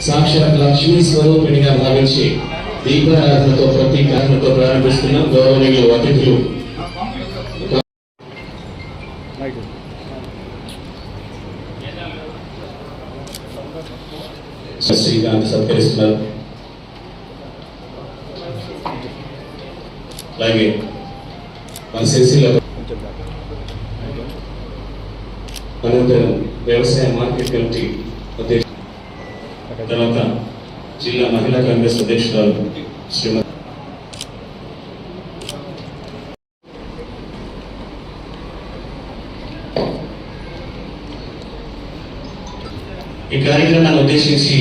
సాక్షాత్ లక్ష్మీ స్వరూపిణిగా భావించి దీపారాధనతో ప్రతీకారణతో ప్రారంభిస్తున్న గౌరవనీయులు అతిథులు. శ్రీకాంత్ సత్కరిస్తున్నారు అలాగే మన సిరిసిల్ల అనంతరం వ్యవసాయ మార్కెట్ కమిటీ తర్వాత జిల్లా మహిళా కాంగ్రెస్ అధ్యక్షురాలు శ్రీమతి ఈ కార్యక్రమాన్ని ఉద్దేశించి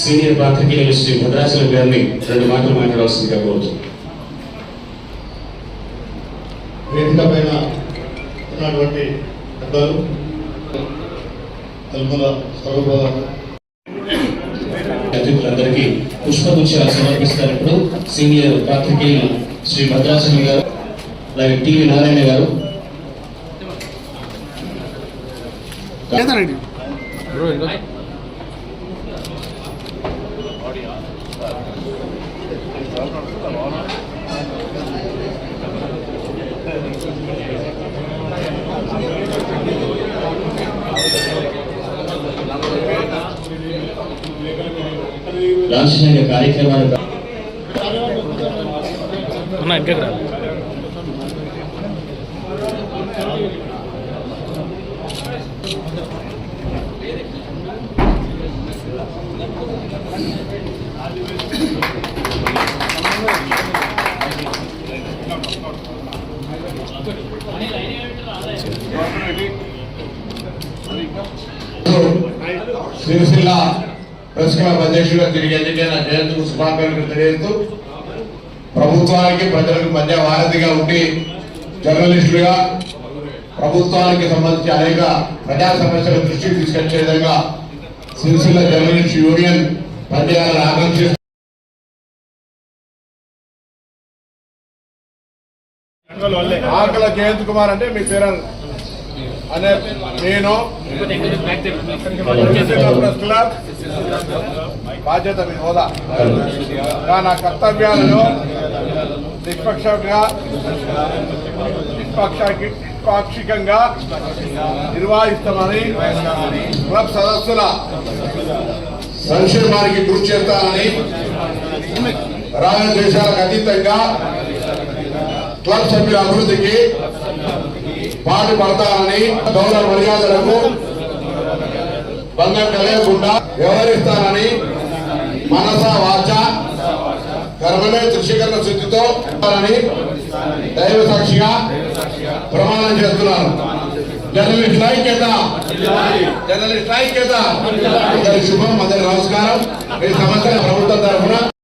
సీనియర్ పాత్రికేయులు శ్రీ భద్రాచలం గారిని రెండు మాటలు మాట్లాడవలసిందిగా కోరుతున్నాను. వేదిక పైన ఉన్నటువంటి పెద్దలు తలుపుల స్వరూప అతిథులందరికీ పుష్పగుచ్చాలు సమర్పిస్తారు ఇప్పుడు సీనియర్ పాత్రికేయులు శ్రీ భద్రాచలం గారు అలాగే టివి నారాయణ గారు. లేదనండి లాంఛనంగా కార్యక్రమాలు సిరిసిల్ల ప్రెస్ క్లబ్ అధ్యక్షుడిగా తిరిగి ఎన్నికైన జయంత్కు శుభాకాంక్షలు తెలియజేస్తూ ప్రభుత్వానికి ప్రజలకు మధ్య వారధిగా ఉండి జర్నలిస్టులుగా ప్రభుత్వానికి సంబంధించి అనేక ప్రజా సమస్యల దృష్టికి తీసుకొచ్చే విధంగా సిరిసిల్ల జర్నలిస్ట్ యూనియన్ పనిచేయాలని ఆకాంక్షిస్తూ ఆకల జయంత్ కుమార్ అంటే మీ పేరు అనే నేను బాధ్యత మీ హోదా. నా కర్తవ్యాలను నిష్పక్షంగా నిష్పక్షానికి పాక్షికంగా నిర్వహిస్తామని క్లబ్ సదస్సుల సంక్షేమానికి కృషి చేస్తానని రాజద్వేషాలకు అతీతంగా క్లబ్ సభ్యుల అభివృద్ధికి పాటు పడతానని గౌరవ మర్యాదలకు భంగం కలగకుండా వ్యవహరిస్తానని మనస వాచ కర్మమే దృశ్యకరణ శుద్ధితో దైవ సాక్షిగా ప్రమాణం చేస్తున్నాను జర్నలిస్ట్ చేద్దాం జర్నలిస్ట్ ఐక్యత. అందరి శుభం అందరి నమస్కారం. ఈ సమస్య ప్రభుత్వం తరఫున